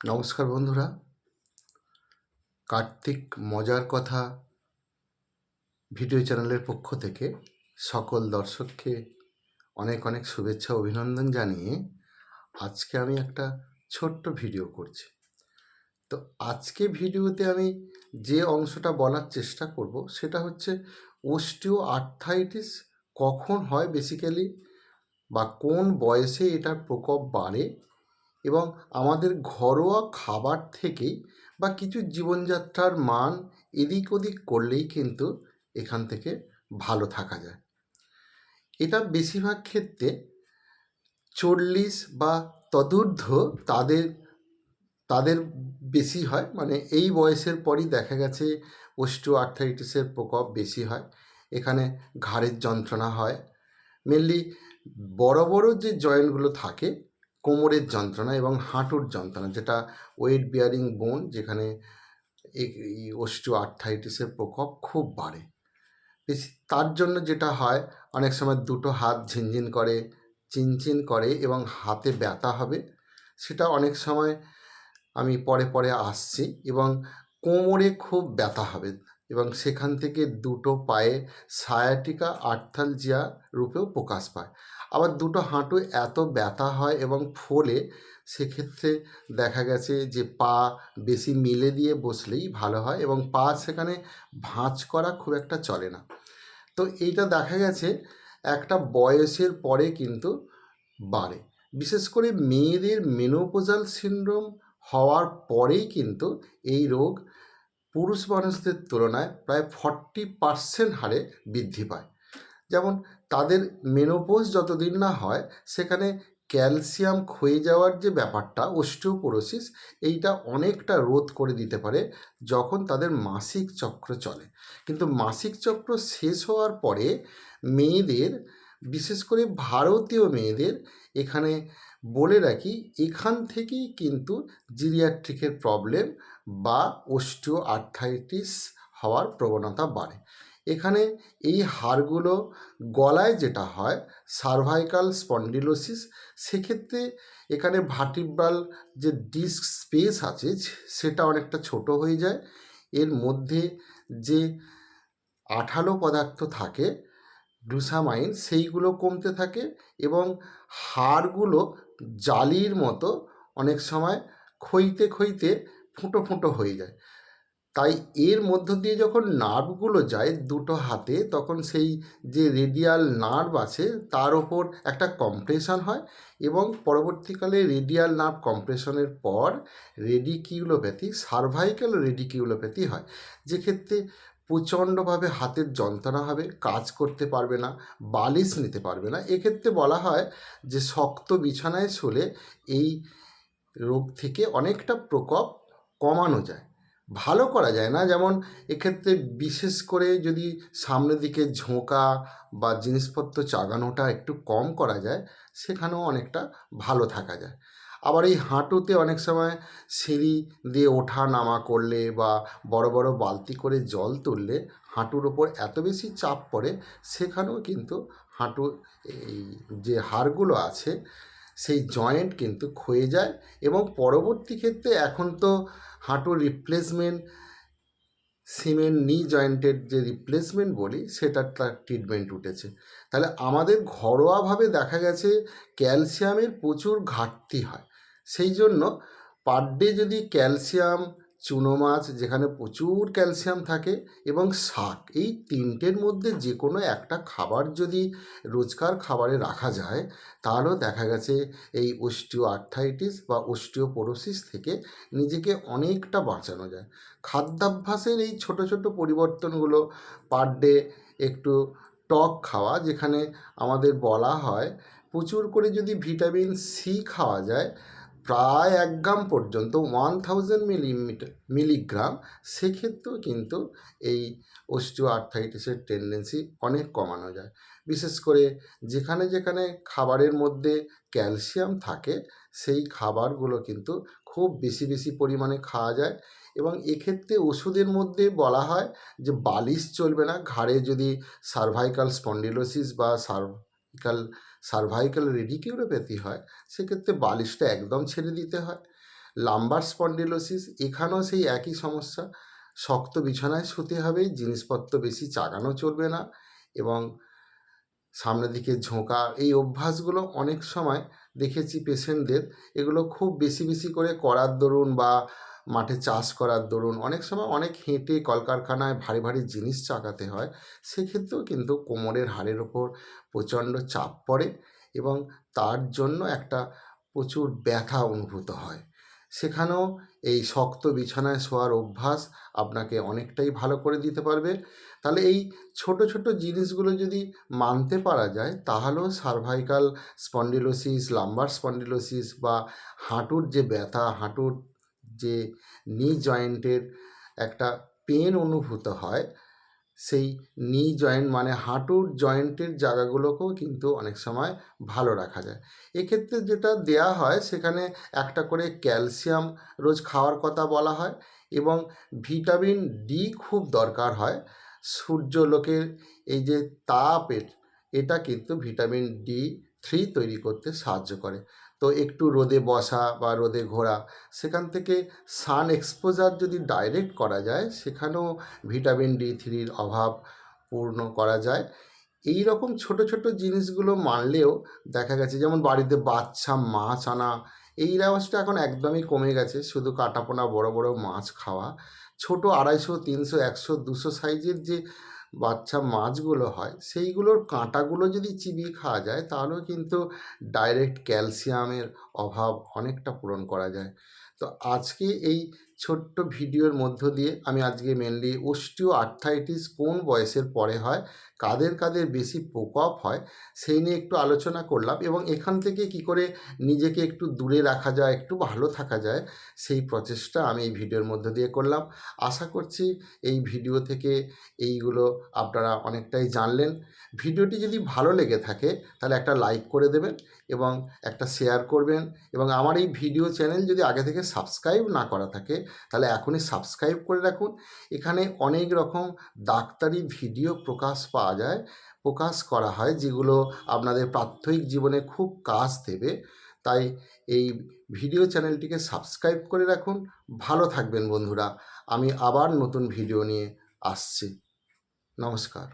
নমস্কার বন্ধুরা। কার্তিক মজার কথা ভিডিও চ্যানেলের পক্ষ থেকে সকল দর্শককে অনেক অনেক শুভেচ্ছা অভিনন্দন জানিয়ে আজকে আমি একটা ছোট্ট ভিডিও করছি। তো আজকে ভিডিওতে আমি যে অংশটা বলার চেষ্টা করব সেটা হচ্ছে ওস্টিও আর্থাইটিস কখন হয় বেসিক্যালি বা কোন বয়সে এটার প্রকোপ বাড়ে এবং আমাদের ঘরোয়া খাবার থেকেই বা কিছু জীবনযাত্রার মান এদিক ওদিক করলেই কিন্তু এখান থেকে ভালো থাকা যায়। এটা বেশিরভাগ ক্ষেত্রে চল্লিশ বা তদূর্ধ্ব তাদের তাদের বেশি হয়। মানে এই বয়সের পরই দেখা গেছে ওস্টিও আর্থাইটিসের প্রকোপ বেশি হয়। এখানে ঘাড়ের যন্ত্রণা হয়। মেনলি বড় বড় যে জয়েন্টগুলো থাকে কোমরের যন্ত্রণা এবং হাঁটুর যন্ত্রণা, যেটা ওয়েট বিয়ারিং বোন যেখানে ওস্টিও আর্থাইটিসের প্রকোপ খুব বাড়ে। বেশি, তার জন্য যেটা হয়, অনেক সময় দুটো হাত ঝিনঝিন করে, চিনচিন করে এবং হাতে ব্যথা হবে, সেটা অনেক সময় আমি পরে পরে আসছি এবং কোমরে খুব ব্যথা হবে। এবং সেখান থেকে দুটো পায়ে সায়াটিকা আর্থালজিয়া রূপেও প্রকাশ পায়। আবার দুটো হাঁটু এত ব্যথা হয় এবং ফোলে, সেক্ষেত্রে দেখা গেছে যে পা বেশি মিলে দিয়ে বসলেই ভালো হয় এবং পা সেখানে ভাঁজ করা খুব একটা চলে না। তো এইটা দেখা গেছে একটা বয়সের পরে কিন্তু বাড়ে। বিশেষ করে মেয়েদের মেনোপোজাল সিন্ড্রোম হওয়ার পরেই কিন্তু এই রোগ পুরুষ মানুষদের তুলনায় প্রায় ফর্টি পার্সেন্ট হারে বৃদ্ধি পায়। যেমন তাদের মেনোপোজ যতদিন না হয়, সেখানে ক্যালসিয়াম ক্ষয়ে যাওয়ার যে ব্যাপারটা অস্টিওপোরোসিস এইটা অনেকটা রোধ করে দিতে পারে যখন তাদের মাসিক চক্র চলে। কিন্তু মাসিক চক্র শেষ হওয়ার পরে মেয়েদের, বিশেষ করে ভারতীয় মেয়েদের, এখানে বলে রাখি, এখান থেকেই কিন্তু জিরিয়াট্রিকের প্রবলেম বা ওস্টিও আর্থাইটিস হওয়ার প্রবণতা বাড়ে। এখানে এই হাড়গুলো গলায় যেটা হয় সার্ভাইকাল স্পন্ডিলোসিস সেক্ষেত্রে এখানে ভার্টিব্রাল যে ডিস্ক স্পেস আছে, সেটা অনেকটা ছোট হয়ে যায়। এর মধ্যে যে আঠালো পদার্থ থাকে গ্লুসামাইন সেইগুলো কমতে থাকে এবং হাড়গুলো জালির মতো অনেক সময় ক্ষইতে ক্ষইতে ফুটো ফুটো হয়ে যায়। তাই এর মধ্য দিয়ে যখন নার্ভগুলো যায় দুটো হাতে, তখন সেই যে রেডিয়াল নার্ভ আছে, তার ওপর একটা কম্প্রেশন হয় এবং পরবর্তীকালে রেডিয়াল নার্ভ কম্প্রেশনের পর রেডিকিউলোপ্যাথি সার্ভাইকাল রেডিকিউলোপ্যাথি হয়। যেক্ষেত্রে প্রচণ্ডভাবে হাতের যন্ত্রণা হবে, কাজ করতে পারবে না, বালিশ নিতে পারবে না। এক্ষেত্রে বলা হয় যে শক্ত বিছানায় শুলে এই রোগ থেকে অনেকটা প্রকোপ কমানো যায়। ভালো করা যায় না। যেমন এক্ষেত্রে বিশেষ করে যদি সামনের দিকে ঝোঁকা বা জিনিসপত্র চাগানোটা একটু কম করা যায়, সেখানেও অনেকটা ভালো থাকা যায়। আবার এই হাঁটুতে অনেক সময় সিঁড়ি দিয়ে ওঠা নামা করলে বা বড় বড় বালতি করে জল তুললে হাঁটুর ওপর এত বেশি চাপ পড়ে, সেখানেও কিন্তু হাঁটু এই যে হাড়গুলো আছে সেই জয়েন্ট কিন্তু ক্ষয়ে যায় এবং পরবর্তী ক্ষেত্রে এখন তো হাঁটুর রিপ্লেসমেন্ট সিমেন্ট নি জয়েন্টের যে রিপ্লেসমেন্ট বলি সেটার তার ট্রিটমেন্ট উঠেছে। তাহলে আমাদের ঘরোয়াভাবে দেখা গেছে ক্যালসিয়ামের প্রচুর ঘাটতি হয়। সেই জন্য পার ডে যদি ক্যালসিয়াম চুনো মাছ যেখানে প্রচুর ক্যালসিয়াম থাকে এবং শাক। এই তিনটের মধ্যে যে কোনো একটা খাবার যদি রোজকার খাবারে রাখা যায় তাহলেও দেখা গেছে এই ওস্টিও আর্থাইটিস বা ওস্টিওপোরোসিস থেকে নিজেকে অনেকটা বাঁচানো যায়। খাদ্যাভ্যাসের এই ছোট ছোট পরিবর্তনগুলো পার ডে একটু টক খাওয়া, যেখানে আমাদের বলা হয় প্রচুর করে যদি ভিটামিন সি খাওয়া যায় প্রায় এক গ্রাম পর্যন্ত ওয়ান থাউজেন্ড মিলিমিটার মিলিগ্রাম সেক্ষেত্রেও কিন্তু এই ওস্টিও আর্থাইটিসের টেন্ডেন্সি অনেক কমানো যায়। বিশেষ করে যেখানে যেখানে খাবারের মধ্যে ক্যালসিয়াম থাকে, সেই খাবারগুলো কিন্তু খুব বেশি বেশি পরিমাণে খাওয়া যায় এবং এক্ষেত্রে ওষুধের মধ্যে বলা হয় যে বালিশ চলবে না। ঘাড়ে যদি সার্ভাইকাল স্পন্ডিলোসিস বা সার্ভিকাল সার্ভাইকাল রেডিকিউরোপ্যাথি হয়, সেক্ষেত্রে বালিশটা একদম ছেড়ে দিতে হয়। লাম্বার স্পন্ডিলোসিস এখানেও সেই একই সমস্যা। শক্ত বিছানায় শুতে হবে, জিনিসপত্র বেশি চাগানো চলবে না এবং সামনের দিকে ঝোঁকা, এই অভ্যাসগুলো অনেক সময় দেখেছি পেশেন্টদের। এগুলো খুব বেশি বেশি করে করার দরুন বা মাঠে চাষ করার দরুন অনেক সময় অনেক হেঁটে কলকারখানায় ভারী ভারী জিনিস চাকাতে হয়, সেক্ষেত্রেও কিন্তু কোমরের হাড়ের ওপর প্রচণ্ড চাপ পড়ে এবং তার জন্য একটা প্রচুর ব্যথা অনুভূত হয়। সেখানেও এই শক্ত বিছানায় শোয়ার অভ্যাস আপনাকে অনেকটাই ভালো করে দিতে পারবে। তাহলে এই ছোট ছোট জিনিসগুলো যদি মানতে পারা যায়, তাহলেও সার্ভাইকাল স্পন্ডিলোসিস লাম্বার স্পন্ডিলোসিস বা হাঁটুর যে ব্যথা, হাঁটুর যে নি জয়েন্টের একটা পেন অনুভূত হয়, সেই নি জয়েন্ট মানে হাঁটুর জয়েন্টের জায়গাগুলোকেও কিন্তু অনেক সময় ভালো রাখা যায়। এক্ষেত্রে যেটা দেয়া হয়, সেখানে একটা করে ক্যালসিয়াম রোজ খাওয়ার কথা বলা হয় এবং ভিটামিন ডি খুব দরকার হয়। সূর্যলোকের এই যে তাপের এটা কিন্তু ভিটামিন ডি থ্রি তৈরি করতে সাহায্য করে। তো একটু রোদে বসা বা রোদে ঘোরা, সেখান থেকে সান এক্সপোজার যদি ডাইরেক্ট করা যায়, সেখানেও ভিটামিন ডি থ্রির অভাব পূর্ণ করা যায়। এই রকম ছোট ছোট জিনিসগুলো মানলেও দেখা গেছে, যেমন বাড়িতে বাচ্চা মাছ আনা, এই রেওয়াজটা এখন একদমই কমে গেছে, শুধু কাটাপোনা বড় বড় মাছ খাওয়া। ছোট আড়াইশো, তিনশো, একশো, দুশো সাইজের যে বাচ্চা মাছগুলো হয়, সেইগুলোর কাঁটাগুলো যদি চিবিয়ে খাওয়া যায়, তাহলেও কিন্তু ডাইরেক্ট ক্যালসিয়ামের অভাব অনেকটা পূরণ করা যায়। তো আজকে এই ছোট্ট ভিডিওর মধ্য দিয়ে আমি আজকে মেনলি ওস্টিও আর্থাইটিস কোন বয়সের পরে হয়, কাদের কাদের বেশি প্রকোপ হয়, সেই নিয়ে একটু আলোচনা করলাম এবং এখান থেকে কি করে নিজেকে একটু দূরে রাখা যায়, একটু ভালো থাকা যায়, সেই প্রচেষ্টা আমি এই ভিডিওর মধ্য দিয়ে করলাম। আশা করছি এই ভিডিও থেকে এইগুলো আপনারা অনেকটাই জানলেন। ভিডিওটি যদি ভালো লেগে থাকে, তাহলে একটা লাইক করে দেবেন এবং একটা শেয়ার করবেন এবং আমার এই ভিডিও চ্যানেল যদি আগে থেকে সাবস্ক্রাইব না করা থাকে, তাহলে এখনই সাবস্ক্রাইব করে রাখুন। এখানে অনেক রকম ডাক্তারি ভিডিও প্রকাশ পাওয়া যায়, প্রকাশ করা হয়, যেগুলো আপনাদের প্রাত্যহিক জীবনে খুব কাজ দেবে। তাই এই ভিডিও চ্যানেলটিকে সাবস্ক্রাইব করে রাখুন। ভালো থাকবেন বন্ধুরা, আমি আবার নতুন ভিডিও নিয়ে আসছি। নমস্কার।